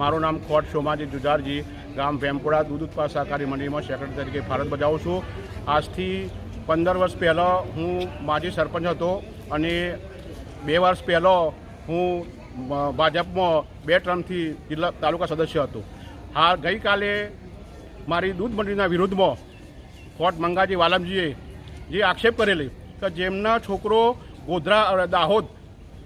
મારું નામ ખોટ સોમાજી જુજારજી ગામ વેમપુરા દૂધ ઉત્પાદ સહકારી મંડળીમાં સેક્રેટરી તરીકે ફરજ બજાવું છું. આજથી પંદર વર્ષ પહેલાં હું માજી સરપંચ હતો અને બે વર્ષ પહેલાં હું ભાજપમાં બે ટર્મથી જિલ્લા તાલુકા સદસ્ય હતો. હા ગઈકાલે મારી દૂધ મંડળીના વિરુદ્ધમાં કોટ મંગાજી વાલમજીએ જે આક્ષેપ કરેલી કે જેમના છોકરો ગોધરા અ,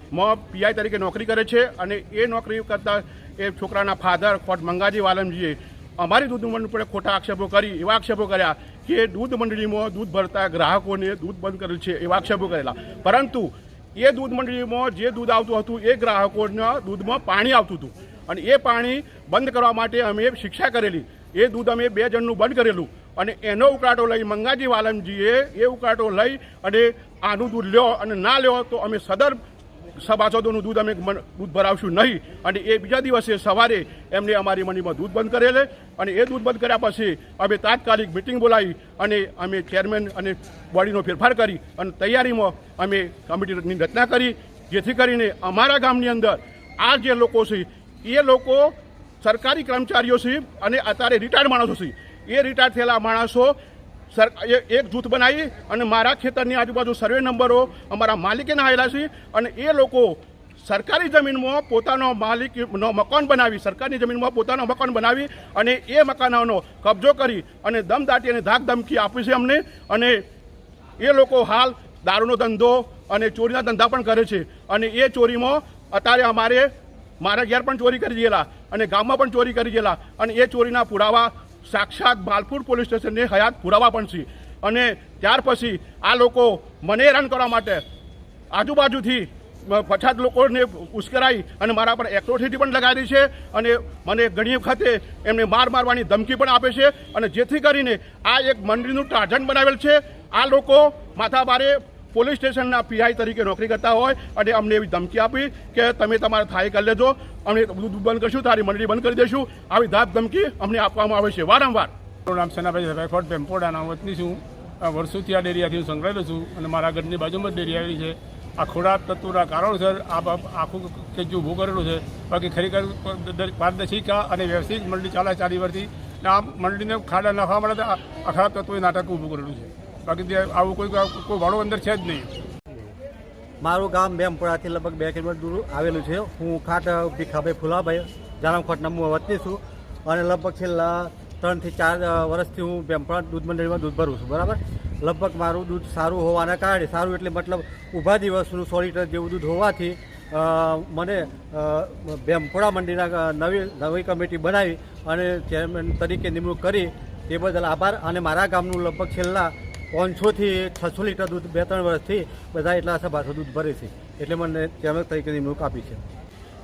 દાહોદમાં પીઆઈ તરીકે નોકરી કરે છે અને એ નોકરી કરતા એ છોકરાના ફાધર ખોટ મંગાજી વાલમજીએ અમારી દૂધ મંડળી પર ખોટા આક્ષેપો કરી, એવા આક્ષેપો કર્યા કે દૂધ મંડળીમાં દૂધ ભરતા ગ્રાહકોને દૂધ બંધ કરેલ છે, એવા આક્ષેપો કરેલા. પરંતુ એ દૂધ મંડળીમાં જે દૂધ આવતું હતું, એ ગ્રાહકોના દૂધમાં પાણી આવતું હતું. અને એ પાણી બંધ કરવા માટે અમે શિક્ષા કરેલી. એ દૂધ અમે બે જણનું બંધ કરેલું. અને એનો ઉકાળો લઈ મંગાજી વાલમજીએ એ ઉકાળો લઈ અને આનું દૂધ લ્યો અને ના લ્યો તો અમે સદર સભાસદોનું દૂધ અમે દૂધ ભરાવશું નહીં. અને એ બીજા દિવસે સવારે એમને અમારી મંડીમાં દૂધ બંધ કરેલે. અને એ દૂધ બંધ કર્યા પછી અમે તાત્કાલિક મિટિંગ બોલાવી અને અમે ચેરમેન અને બોડીનો ફેરફાર કરી અને તૈયારીમાં અમે કમિટીની રચના કરી. જેથી કરીને અમારા ગામની અંદર આ જે લોકો છે, એ લોકો સરકારી કર્મચારીઓ છે અને અત્યારે રિટાયર્ડ માણસો છે. એ રિટાયર થયેલા માણસો સર એક જૂથ બનાવી અને મારા ખેતરની આજુબાજુ સર્વે નંબરો અમારા માલિકે આવેલા છે અને એ લોકો સરકારી જમીનમાં પોતાનો માલિક નો મકાન બનાવી, સરકારની જમીનમાં પોતાનો મકાન બનાવી અને એ મકાનોનો કબજો કરી અને દમદાટી અને ધાક ધમકી આપી છે અમને અને એ લોકો હાલ દારૂનો ધંધો અને ચોરીના ધંધા પણ કરે છે અને એ ચોરીમાં અત્યારે અમારે મારા ઘેર પણ ચોરી કરી ગયેલા અને ગામમાં પણ ચોરી કરી ગયેલા અને એ ચોરીના પુરાવા સાક્ષાત બાલપુર પોલીસ સ્ટેશનને હયાત પુરાવા પણ છે. અને ત્યાર પછી આ લોકો મને હેરાન કરવા માટે આજુબાજુથી પછાત લોકોને ઉશ્કેરાઈ અને મારા પર એક્રોસિટી પણ લગાવી છે અને મને ઘણી વખતે એમને માર મારવાની ધમકી પણ આપે છે અને જેથી કરીને આ એક મંડળીનું ટાર્જન બનાવેલ છે. આ લોકો માથાભારે પોલીસ સ્ટેશનના પીઆઈ તરીકે નોકરી કરતા હોય અને અમને એવી ધમકી આપી કે તમે તમારા થાય કરી લેજો અમે દૂધ બંધ કરશું તારી મંડળી બંધ કરી દઈશું આવી ધાપ ધમકી અમને આપવામાં આવે છે. વારંવાર. મારું નામ સેનાભાઈ રેકોર્ડ પેમ્પોડાના વતની છું. વર્ષોથી આ ડેરિયાથી હું સંકળાયેલો છું અને મારા ઘરની બાજુમાં જ ડેરી આવેલી છે. આ ખોરાક તત્વના કારણોસર આ આખું ખેંચું ઊભું કરેલું છે. બાકી ખરેખર પારદર્શિકા અને વ્યવસાયિક મંડળી ચાલે ચાલી વર્ષથી આ મંડળીને ખાડા નાખવા માટે આ તત્વોએ નાટક ઊભું કરેલું છે. બાકી આવું કોઈ કોઈ વાળો અંદર છે જ નહીં. મારું ગામ બેમપુરાથી લગભગ બે કિલોમીટર દૂર આવેલું છે. હું ખાટ ભીખાભાઈ ફુલાભાઈ જાણમખોટના હું વતની છું અને લગભગ છેલ્લા ત્રણથી ચાર વર્ષથી હું બેમપુરા દૂધ મંડળીમાં દૂધ ભરું છું. બરાબર? લગભગ મારું દૂધ સારું હોવાના કારણે સારું એટલે મતલબ ઊભા દિવસનું સો લીટર જેવું દૂધ હોવાથી મને અ, બેમપુરા મંડીના નવી નવી કમિટી બનાવી અને ચેરમેન તરીકે નિમણૂક કરી. તે બદલ આભાર અને મારા ગામનું લગભગ છેલ્લા પાંચસોથી છસો લીટર દૂધ બે ત્રણ વર્ષથી બધા એટલા સભાસો દૂધ ભરે છે. એટલે મને ચેરમેન તરીકે નિમણૂક આપી છે.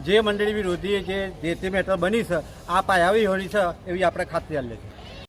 જે મંડળી વિરોધીએ જે જે તે મેટર બની છે, આ પાયાવી હોની છે, એવી આપણે ખાતરી આપી છે